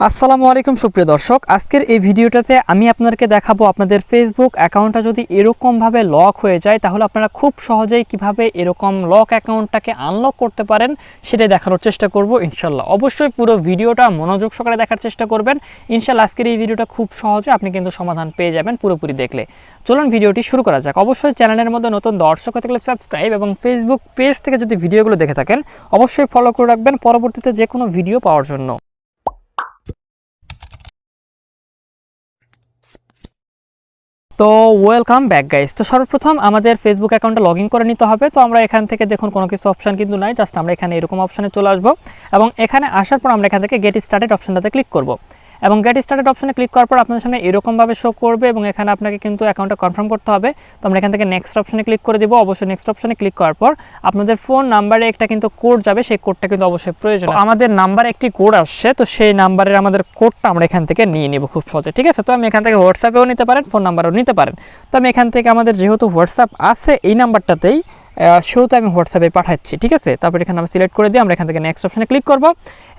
আসসালামু আলাইকুম সুপ্রিয় দর্শক, আজকের এই ভিডিওটাতে আমি আপনাদেরকে দেখাবো আপনাদের ফেসবুক অ্যাকাউন্টটা যদি এরকমভাবে লক হয়ে যায়, তাহলে আপনারা খুব সহজেই কীভাবে এরকম লক অ্যাকাউন্টটাকে আনলক করতে পারেন সেটাই দেখানোর চেষ্টা করব ইনশাল্লাহ অবশ্যই পুরো ভিডিওটা মনোযোগ সহকারে দেখার চেষ্টা করবেন। ইনশাল্লাহ আজকের এই ভিডিওটা খুব সহজে আপনি কিন্তু সমাধান পেয়ে যাবেন পুরোপুরি দেখলে। চলুন ভিডিওটি শুরু করা যাক। অবশ্যই চ্যানেলের মধ্যে নতুন দর্শক হতে গেলে সাবস্ক্রাইব এবং ফেসবুক পেজ থেকে যদি ভিডিওগুলো দেখে থাকেন, অবশ্যই ফলো করে রাখবেন। পরবর্তীতে যে কোনো ভিডিও পাওয়ার জন্য। তো ওয়েলকাম ব্যাক গাইস তো সর্বপ্রথম আমাদের ফেসবুক অ্যাকাউন্টটা লগ ইন করে নিতে হবে। তো আমরা এখান থেকে দেখুন কোনো কিছু অপশান কিন্তু নাই। জাস্ট আমরা এখানে এরকম অপশানে চলে আসব এবং এখানে আসার পর আমরা এখান থেকে গেট স্টার্টেড অপশানটাতে ক্লিক করব। এবং গেট স্টার্টেড অপশনে ক্লিক করার পর আপনাদের সামনে এরকমভাবে শো করবে এবং এখানে আপনাকে কিন্তু অ্যাকাউন্টটা কনফার্ম করতে হবে। তো আমরা এখান থেকে নেক্সট অপশনে ক্লিক করে দিব। অবশ্যই নেক্সট অপশনে ক্লিক করার পর আপনাদের ফোন নাম্বারে একটা কিন্তু কোড যাবে। সেই কোডটা কিন্তু অবশ্যই প্রয়োজন। আমাদের নাম্বারে একটি কোড আসছে। তো সেই নাম্বারের আমাদের কোডটা আমরা এখান থেকে নিয়ে নিব খুব সহজে। ঠিক আছে? তো আমি এখান থেকে হোয়াটসঅ্যাপেও নিতে পারেন ফোন নাম্বারও নিতে পারেন। তো আমি এখান থেকে আমাদের যেহেতু হোয়াটসঅ্যাপ আছে, এই নাম্বারটাতেই সেহেতু আমি হোয়াটসঅ্যাপে পাঠাচ্ছি, ঠিক আছে? তারপর এখানে আমি সিলেক্ট করে দিই আমরা এখান থেকে নেক্সট অপশনে ক্লিক করব।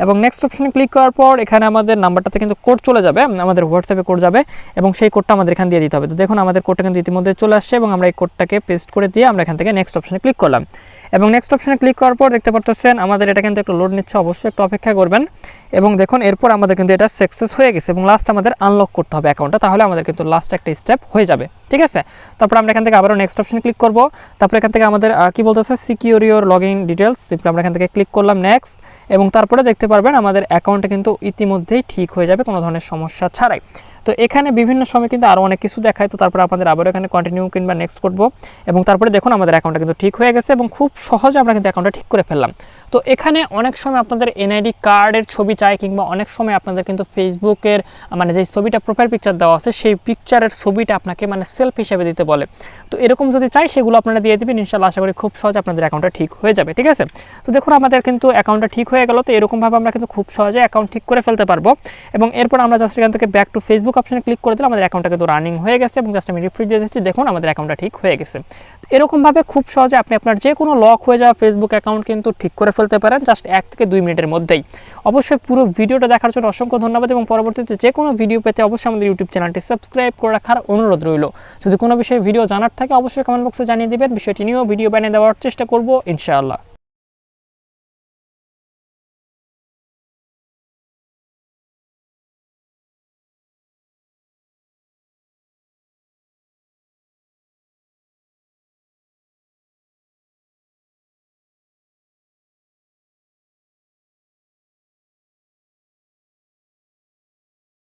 এবং নেক্সট অপশনে ক্লিক করার পর এখানে আমাদের নাম্বারটাতে কিন্তু কোড চলে যাবে আমাদের হোয়াটসঅ্যাপে কোড যাবে এবং সেই কোডটা আমাদের এখানে দিয়ে দিতে হবে। তো দেখুন, আমাদের কোডটা কিন্তু ইতিমধ্যে চলে আসছে এবং আমরা এই কোডটাকে পেস্ট করে দিয়ে আমরা এখান থেকে নেক্সট অপশনে ক্লিক করলাম। এবং নেক্সট অপশনে ক্লিক করার পর দেখতে পারতেছেন, আমাদের এটা কিন্তু একটু লোড নিচ্ছে, অবশ্যই একটু অপেক্ষা করবেন। এবং দেখুন, এরপর আমাদের কিন্তু এটা সাকসেস হয়ে গেছে এবং লাস্ট আমাদের আনলক করতে হবে অ্যাকাউন্টটা তাহলে আমাদের কিন্তু লাস্ট একটা স্টেপ হয়ে যাবে। ঠিক আছে? তারপর আমরা এখান থেকে আবারও নেক্সট অপশনে ক্লিক করব। তারপর এখান থেকে আমাদের কি বলতেছে? Secure your log in details simply আমরা এখান থেকে ক্লিক করলাম নেক্সট এবং তারপরে দেখতে পারবেন আমাদের অ্যাকাউন্টটা কিন্তু ইতিমধ্যেই ঠিক হয়ে যাবে, কোনো ধরনের সমস্যা ছাড়াই। তো এখানে বিভিন্ন সময় কিন্তু আরও অনেক কিছু দেখায়। তো তারপরে আপনাদের আবার এখানে কন্টিনিউ কিংবা নেক্সট করব। এবং তারপরে দেখুন আমাদের অ্যাকাউন্টটা কিন্তু ঠিক হয়ে গেছে এবং খুব সহজে আমরা কিন্তু অ্যাকাউন্টটা ঠিক করে ফেললাম। তো এখানে অনেক সময় আপনাদের এনআইডি কার্ডের ছবি চাই কিংবা অনেক সময় আপনাদের কিন্তু ফেসবুকের মানে যে ছবিটা প্রোফাইল পিকচার দেওয়া আছে, সেই পিকচারের ছবিটা আপনাকে মানে সেলফ হিসেবে দিতে বলে। তো এরকম যদি চাই, সেগুলো আপনারা দিয়ে দেবেন। ইনশাল্লাহ আশা করি খুব সহজে আপনাদের অ্যাকাউন্টটা ঠিক হয়ে যাবে, ঠিক আছে? তো দেখুন, আমাদের কিন্তু অ্যাকাউন্টটা ঠিক হয়ে গেল। তো এরকমভাবে আমরা কিন্তু খুব সহজে অ্যাকাউন্ট ঠিক করে ফেলতে পারব। এবং এরপর আমরা জাস্ট এখান থেকে ব্যাক টু ফেসবুক অপশনে ক্লিক করে দিলে আমাদের অ্যাকাউন্টটা কিন্তু রানিং হয়ে গেছে। এবং জাস্ট আমি রিফ্রেশ দিয়ে দিচ্ছি। দেখুন, আমাদের অ্যাকাউন্টটা ঠিক হয়ে গেছে। তো এরকমভাবে খুব সহজে আপনি আপনার যে কোনো লক হয়ে যাওয়া ফেসবুক অ্যাকাউন্ট কিন্তু ঠিক করে ফেলতে পারেন। জাস্ট এক থেকে দুই মিনিটের মধ্যেই। অবশ্যই পুরো ভিডিওটা দেখার জন্য অসংখ্য ধন্যবাদ এবং পরবর্তীতে যে কোনো ভিডিও পেতে অবশ্যই আমাদের ইউটিউব চ্যানেলটি সাবস্ক্রাইব করে রাখার অনুরোধ রইল। যদি কোনো বিষয়ে ভিডিও জানার থাকে, অবশ্যই কমেন্ট বক্সে জানিয়ে দেবেন। বিষয়টি নিয়েও ভিডিও বানিয়ে দেওয়ার চেষ্টা করব, ইনশাআল্লাহ।